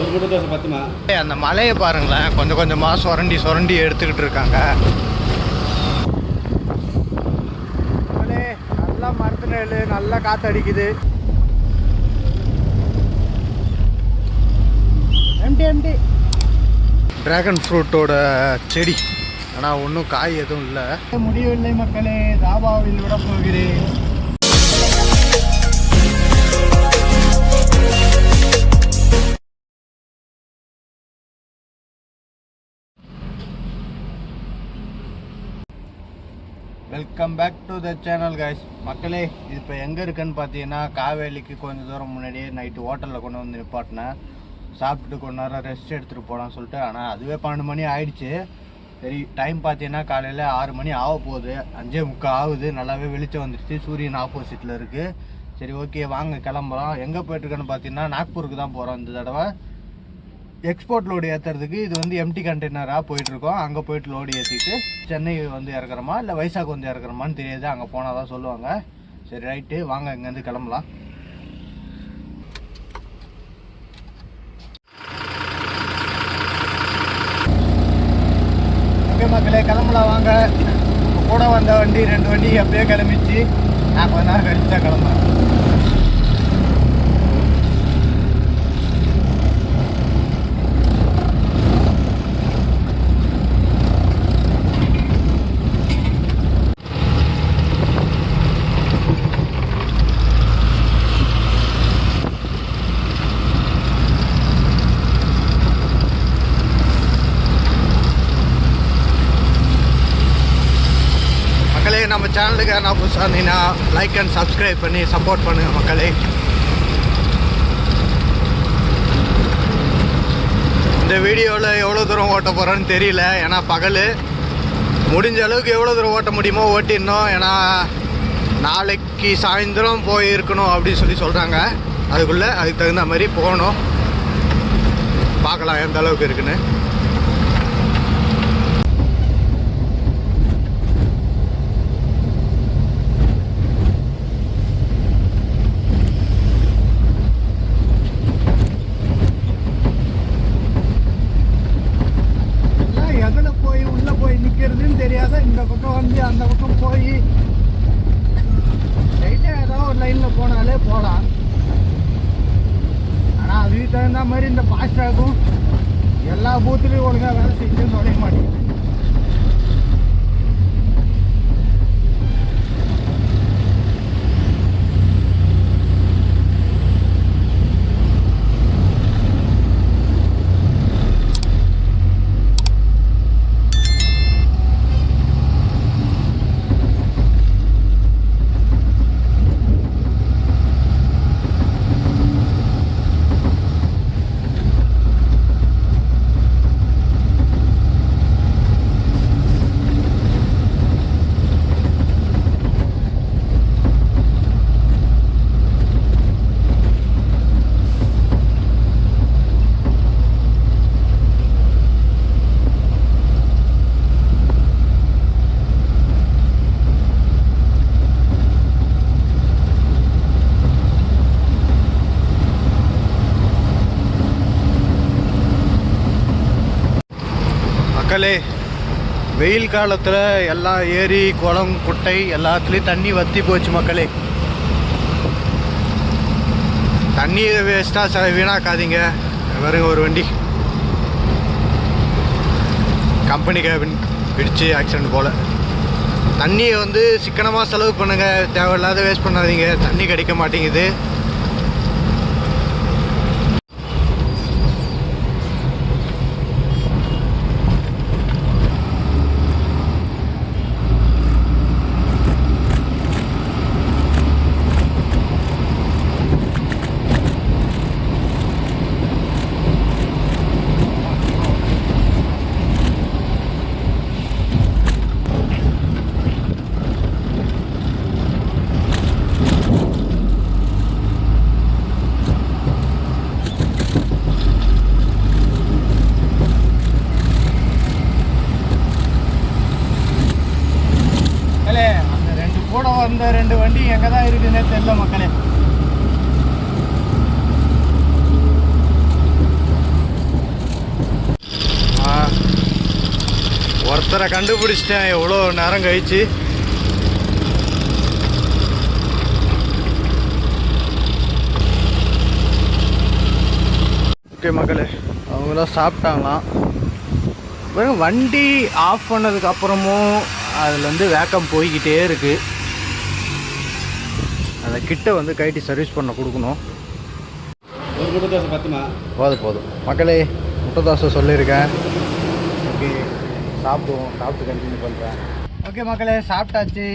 ஒரு முட்டை தோசை பத்துமா? அந்த மலையை பாருங்களேன். கொஞ்சம் கொஞ்சமாக சுரண்டி சுரண்டி எடுத்துக்கிட்டு இருக்காங்க. நல்லா மரத்து நெல் நல்லா காற்று அடிக்குது எம்டி எம்டி ட்ராகன் ஃப்ரூட்டோட செடி. ஆனால் ஒன்றும் காய் எதுவும் இல்லை. முடியவில்லை மக்களே தாபாவில் விட போகிறேன். Welcome back to the channel guys மக்களே இது இப்போ எங்கே இருக்குன்னு பார்த்தீங்கன்னா காவேலிக்கு கொஞ்சம் தூரம் முன்னாடியே நைட்டு ஹோட்டலில் கொண்டு வந்து நிப்பாட்டினேன் சாப்பிட்டுட்டு கொஞ்ச நேரம் ரெஸ்ட் எடுத்துகிட்டு போகலான்னு சொல்லிட்டு ஆனால் அதுவே பன்னெண்டு மணி ஆயிடுச்சு. சரி டைம் பார்த்தீங்கன்னா காலையில் ஆறு மணி ஆக போகுது. அஞ்சே முக்கால் ஆகுது. நல்லாவே வெளிச்சம் வந்துடுச்சு சூரியன் ஆப்போசிட்டில் இருக்குது சரி ஓகே வாங்க கிளம்புறோம் எங்கே போயிட்டுருக்கேன்னு பார்த்தீங்கன்னா நாக்பூருக்கு தான் போகிறோம் இந்த தடவை. எக்ஸ்போர்ட் லோடு ஏற்றுறதுக்கு இது வந்து எம்டி கண்டெய்னராக போயிட்டுருக்கோம். அங்கே போயிட்டு லோடு ஏற்றிட்டு சென்னை வந்து இறக்குறோமா? இல்லை வைசாக் வந்து இறக்குறோமான்னு தெரியாது. அங்கே போனால் தான் சொல்லுவாங்க. சரி ரைட்டு வாங்க இங்கேருந்து கிளம்பலாம். ஓகே மக்களே கிளம்பலாம் வாங்க. கூட வந்த வண்டி ரெண்டு வண்டி அப்படியே கிளம்பிச்சு. நான் கொஞ்ச நேரம் கழிச்சு தான் கிளம்புறேன். மக்களே நம்ம சேனலுக்கு நான் புதுசாக இருந்தீங்கன்னா லைக் அண்ட் சப்ஸ்கிரைப் பண்ணி சப்போர்ட் பண்ணுங்கள் மக்களே. இந்த வீடியோவில் எவ்வளோ தூரம் ஓட்ட போகிறோன்னு தெரியல ஏன்னா பகல். முடிஞ்ச அளவுக்கு எவ்வளோ தூரம் ஓட்ட முடியுமோ ஓட்டிடணும். ஏன்னா நாளைக்கு சாயந்தரம் போய் இருக்கணும் அப்படின்னு சொல்லி சொல்கிறாங்க அதுக்குள்ளே அதுக்கு தகுந்த மாதிரி போகணும். பார்க்கலாம் எந்த அளவுக்கு இருக்குன்னு எல்லாம் எதில் போய் உள்ளே போய் நிற்கிறதுன்னு தெரியாத இந்த பக்கம் வந்து அந்த பக்கம் போய் லைட்டாக ஏதோ ஒரு லைனில் போனாலே போகலாம் ஆனால் அதுக்கு தகுந்த மாதிரி இந்த ஃபாஸ்டாகும் எல்லா பூத்துலேயும் ஒழுங்காக வேலை செஞ்சு நுழைய மாட்டேங்குது மக்களே வெயில் காலத்தில் எல்லா ஏரி குளம் குட்டை எல்லாத்துலேயும் தண்ணி வத்தி போச்சு மக்களே. தண்ணியை வேஸ்ட்டாக ச வீணாக்காதீங்க. வருங்க ஒரு வண்டி. கம்பெனி கேபின் பிடிச்சு ஆக்சிடென்ட் போல். தண்ணியை வந்து சிக்கனமாக செலவு பண்ணுங்கள் தேவையில்லாத வேஸ்ட் பண்ணாதீங்க. தண்ணி கிடைக்க மாட்டேங்குது. ரெண்டு வண்டி எங்கே தான் இருக்குதுன்னே தெரியல மக்களே. ஒருத்தரை கண்டுபிடிச்சிட்டேன். எவ்வளோ நேரம் கழிச்சு? ஓகே மக்களே அவங்க தான் சாப்பிட்டாங்களாம் வண்டி ஆஃப் பண்ணதுக்கப்புறமும் அதில் வந்து வேக்கம் போய்கிட்டே இருக்குது அதை கிட்ட வந்து கைட்டி சர்வீஸ் பண்ண கொடுக்கணும். ஒரு முட்டை தோசை பத்துமா? போதும் போதும். மக்களே முட்டை தோசை சொல்லியிருக்கேன். ஓகே சாப்பிடுவோம் சாப்பிட்டு கண்டினியூ பண்ணுறேன் ஓகே மக்களே சாப்பிட்டாச்சு.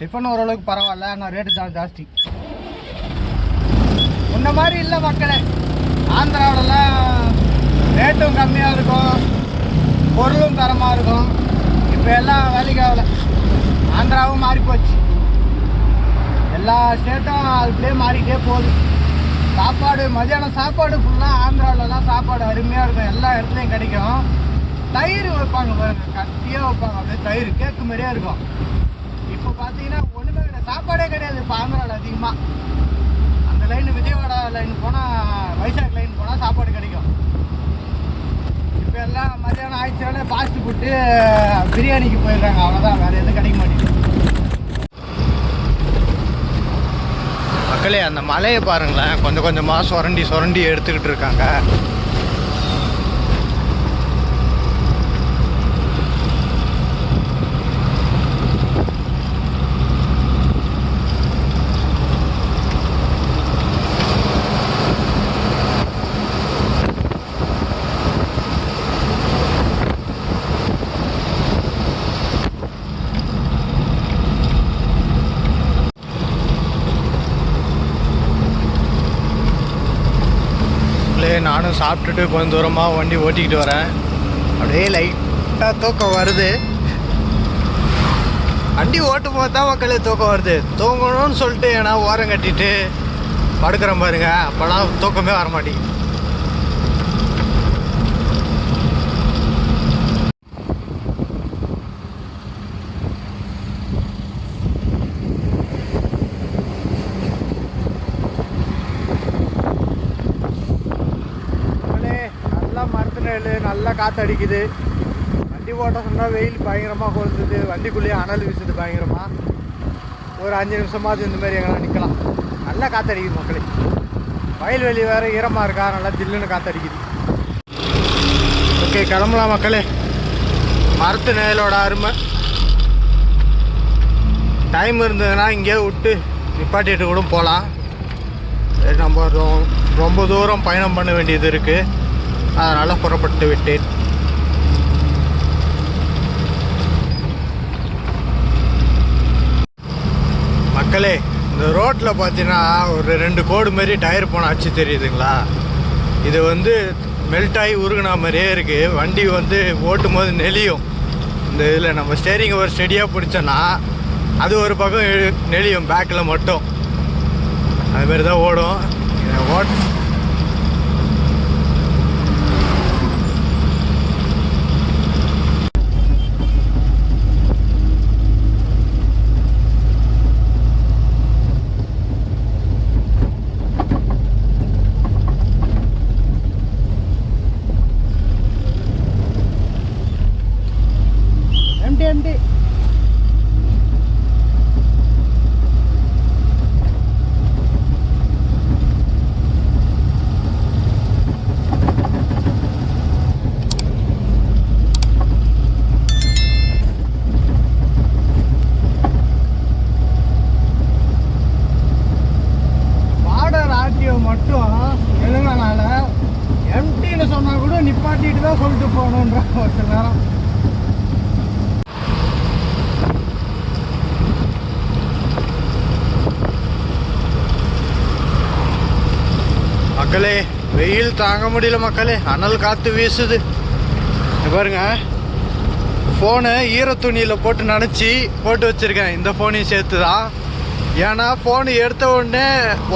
டிஃபன் ஓரளவுக்கு பரவாயில்ல ஆனால் ரேட்டு தான் ஜாஸ்தி. முன்ன மாதிரி இல்லை மக்களே. ஆந்திராவிலலாம் ரேட்டும் கம்மியாக இருக்கும். பொருளும் தரமாக இருக்கும். இப்போ எல்லாம் வேலைக்கு ஆகல ஆந்திராவும் மாறி போச்சு எல்லா ஸ்டேட்டும் அப்படியே மாறிக்கிட்டே போகுது. சாப்பாடு மதியானம் சாப்பாடு ஃபுல்லாக ஆந்திராவிலலாம் சாப்பாடு அருமையாக இருக்கும். எல்லா இடத்துலையும் கிடைக்கும். தயிர் வைப்பாங்க பாருங்க கட்டியாக வைப்பாங்க. அப்படியே தயிர் கேக்கு மாதிரியே இருக்கும். இப்போ பார்த்தீங்கன்னா ஒன்றுமே கிடையாது. சாப்பாடே கிடையாது இப்போ ஆந்திராவில் அதிகமாக அந்த லைன் விஜயவாடா லைன் போனால் வைசாக் லைன் போனால் சாப்பாடு கிடைக்கும். இப்போ எல்லாம் மதியானம் ஆயிடுச்சாலே ஃபாஸ்ட் ஃபுட்டு பிரியாணிக்கு போயிடுறாங்க. அவ்வளோதான் வேறு எதுவும் கிடைக்க மாட்டேங்குது. மக்களே அந்த மலையை பாருங்களேன். கொஞ்சம் கொஞ்சமாக சுரண்டி சுரண்டி எடுத்துக்கிட்டு இருக்காங்க மக்களே நானும் சாப்பிட்டுட்டு கொஞ்சம் தூரமாக வண்டி ஓட்டிக்கிட்டு வரேன். அப்படியே லைட்டாக தூக்கம் வருது. வண்டி ஓட்டும் போது தான் மக்களே தூக்கம் வருது. தூங்கணும்னு சொல்லிட்டு ஏன்னா ஓரம் கட்டிட்டு படுக்கிறேன் பாருங்க. அப்போலாம் தூக்கமே வர மாட்டேங்குது மக்களே, நல்லா மரத்து நல்லா காற்று அடிக்குது வண்டி ஓட்ட சொன்னால் வெயில் பயங்கரமாக கொளுத்துது. வண்டிக்குள்ளேயே அனல் வீசுது பயங்கரமாக ஒரு அஞ்சு நிமிஷமாவது இந்த மாதிரி எங்கெல்லாம் நிற்கலாம் நல்லா காற்று அடிக்குது மக்களே வயல்வெளி வேறு ஈரமாக இருக்கா? நல்லா ஜில்லுன்னு காற்று அடிக்குது ஓகே கிளம்பலாம் மக்களே. மரத்து நிழலோட அருமை. டைம் இருந்ததுன்னா இங்கேயே விட்டு நிப்பாட்டிட்டு கூட போகலாம் சரி நம்ம ரொம்ப தூரம் பயணம் பண்ண வேண்டியது இருக்குது அதனால் புறப்பட்டு விட்டேன். மக்களே இந்த ரோட்டில் பார்த்தீங்கன்னா ஒரு ரெண்டு கோடு மாரி டயர் போன அச்சு தெரியுதுங்களா? இது வந்து மெல்ட் ஆகி உருகுன மாதிரியே இருக்குது வண்டி வந்து ஓட்டும் போது நெளியும். இந்த இதில் நம்ம ஸ்டேரிங் ஒரு ஸ்டெடியாக பிடிச்சோன்னா அது ஒரு பக்கம் நெளியும் பேக்கில் மட்டும். அதுமாரி தான் ஓடும். ஓட் எம்டி எம்டி பார்டர் ஆர்டிஓ மட்டும் தெலுங்கானால எம்டின்னு சொன்னா கூட நிப்பாட்டிட்டு தான் சொல்லிட்டு போகணுன்ற ஒரு சில நேரம் மக்களே வெயில் தாங்க முடியல மக்களே. அனல் காற்று வீசுது. இங்க பாருங்க. ஃபோனை ஈரத்துணியில் போட்டு நினச்சி போட்டு வச்சுருக்கேன். இந்த ஃபோனையும் சேர்த்து தான் ஏன்னா ஃபோனு எடுத்த உடனே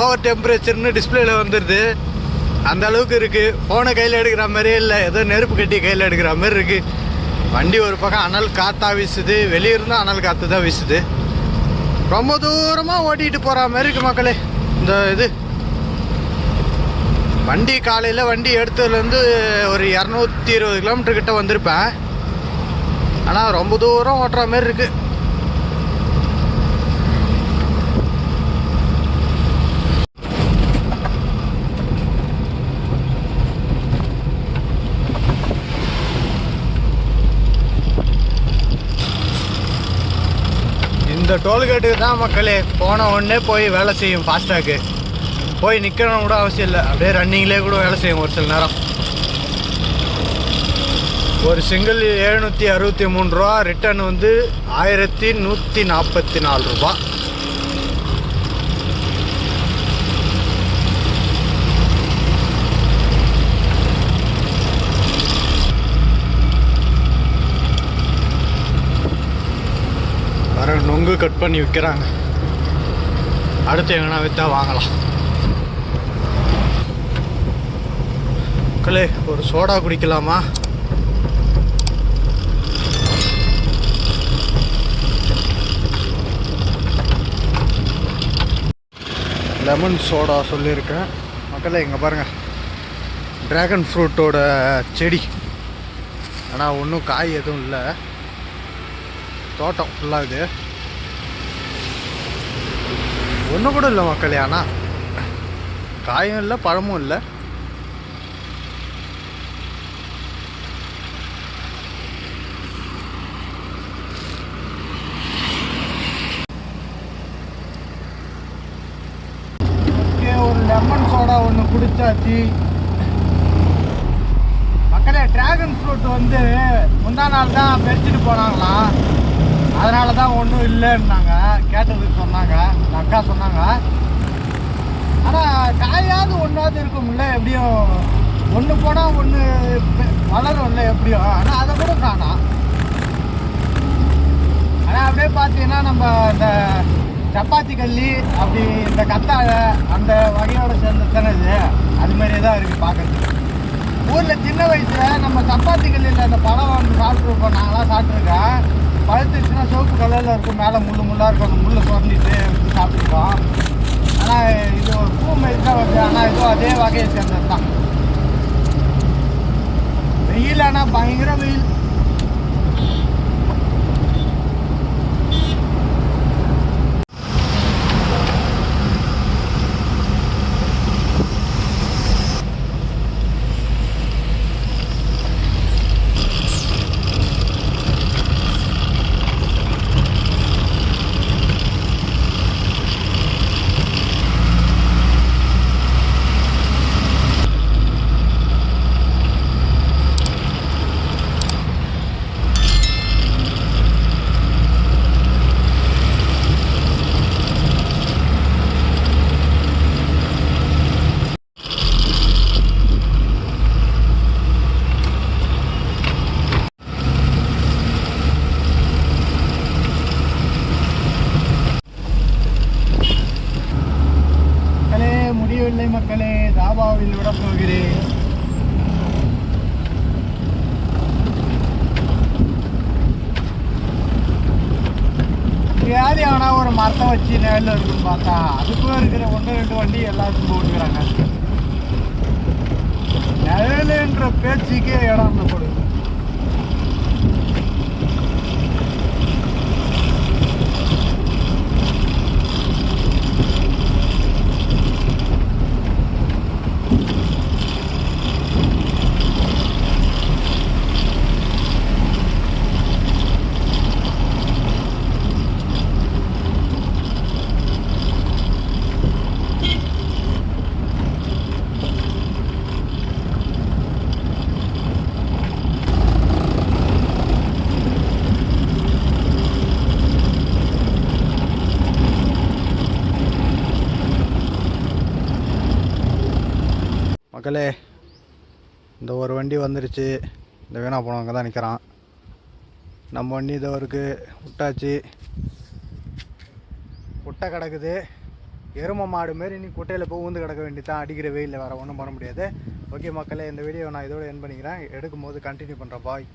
ஓவர் டெம்பரேச்சர்னு டிஸ்பிளேல வந்துடுது அந்த அளவுக்கு இருக்குது ஃபோனை கையில் எடுக்கிற மாதிரியே இல்லை. ஏதோ நெருப்பு கட்டி கையில் எடுக்கிற மாதிரி இருக்குது வண்டி ஒரு பக்கம் அனல் காற்றா வீசுது. வெளியே இருந்தால் அனல் காற்று தான் வீசுது. ரொம்ப தூரமாக ஓட்டிகிட்டு போகிற மாதிரி இருக்குது மக்களே. இந்த இது. வண்டி காலையில் வண்டி எடுத்ததுலேருந்து ஒரு இரநூத்தி இருபது கிலோமீட்டர் கிட்ட வந்திருப்பேன். ஆனால் ரொம்ப தூரம் ஓட்டுற மாதிரி இருக்கு. இந்த டோல்கேட்டுக்கு தான் மக்களே போன உடனே போய் வேலை செய்யும் ஃபாஸ்டாக்கு போய் நிற்கணும் கூட அவசியம் இல்லை. அப்படியே ரன்னிங்லேயே கூட வேலை செய்யும் ஒரு சில நேரம். ஒரு சிங்கிள் எழுநூற்றி அறுபத்தி மூணு ரூபா ரிட்டர்ன் வந்து ஆயிரத்தி நூற்றி நாற்பத்தி நாலு ரூபா. வர நொங்கு கட் பண்ணி விற்கிறாங்க அடுத்து எங்கன்னா விற்றா வாங்கலாம். மக்களே ஒரு சோடா குடிக்கலாமா? லெமன் சோடா சொல்லியிருக்கேன். மக்களே இங்கே பாருங்கள் ட்ராகன் ஃப்ரூட்டோட செடி. ஆனால் ஒன்றும் காய் எதுவும் இல்லை. தோட்டம் ஃபுல்லாக இது. ஒன்றும் கூட இல்லை மக்களே ஆனால் காயும் இல்லை பழமும் இல்லை ஓகே ஒரு லெமன் சோடா ஒன்று குடித்தாச்சு மக்களே டிராகன் ஃப்ரூட் வந்து முந்தா நாள் தான் பறிச்சுட்டு போனாங்களாம் அதனால தான் ஒன்றும் இல்லைன்னாங்க. கேட்டதுக்கு சொன்னாங்க. அக்கா சொன்னாங்க. ஆனால் காயாவது ஒன்றாவது இருக்கும்ல எப்படியும் ஒன்று போனால் ஒன்று வளரும்ல எப்படியும் ஆனால் அதை கூட காணாம். ஆனால் அப்படியே பார்த்தீங்கன்னா நம்ம சப்பாத்தி கல்லி அப்படி இந்த கத்தாழை அந்த வகையோட சேர்ந்து தானே இது அது மாதிரியே தான் இருக்குது பார்க்குறது ஊரில் சின்ன வயசில் நம்ம சப்பாத்தி கல்லில் அந்த பழம் வந்து சாப்பிட்ருப்போம் நாங்களாம் சாப்பிட்ருக்கேன் பழுத்துச்சுன்னா சிவப்பு கலரில் இருக்கும். மேலே முள்ளு முள்ளாக இருக்கும். அந்த முள்ளை சுரண்டிட்டு வச்சு சாப்பிட்ருக்கோம் ஆனால் இது ஒரு பூ மாதிரி தான் வருது. ஆனால் இதுவும் அதே வகையை சேர்ந்தது தான் வெயில் ஆனால் பயங்கர வெயில் மக்களே முடியவில்லை மக்களே தாபாவில் விட போகிறேன் யாரு எவனா ஒரு மரத்தை வச்சு நேரில் இருக்குன்னு பார்த்தா அதுக்கும் இருக்கிற ஒன்று ரெண்டு வண்டி எல்லாத்துக்கும் போட்டுக்கிறாங்க. நிழலுன்ற பேச்சுக்கே இடம் இல்லை மக்களே இந்த ஒரு வண்டி வந்துருச்சு. இந்த வீணா போனவங்க தான் நிற்கிறான் நம்ம வண்டி இதோ இருக்கு. விட்டாச்சு. குட்டை கிடக்குது. எரும மாடு மாரி நீ குட்டையில் போய் ஊந்து கிடக்க வேண்டியதான் அடிக்கிற வெயிலில் வேறு ஒன்றும் பண்ண முடியாது. ஓகே மக்களே இந்த வீடியோ நான் இதோட என் பண்ணிக்கிறேன். எடுக்கும் போது கண்டினியூ பண்ணுறேன் பாய்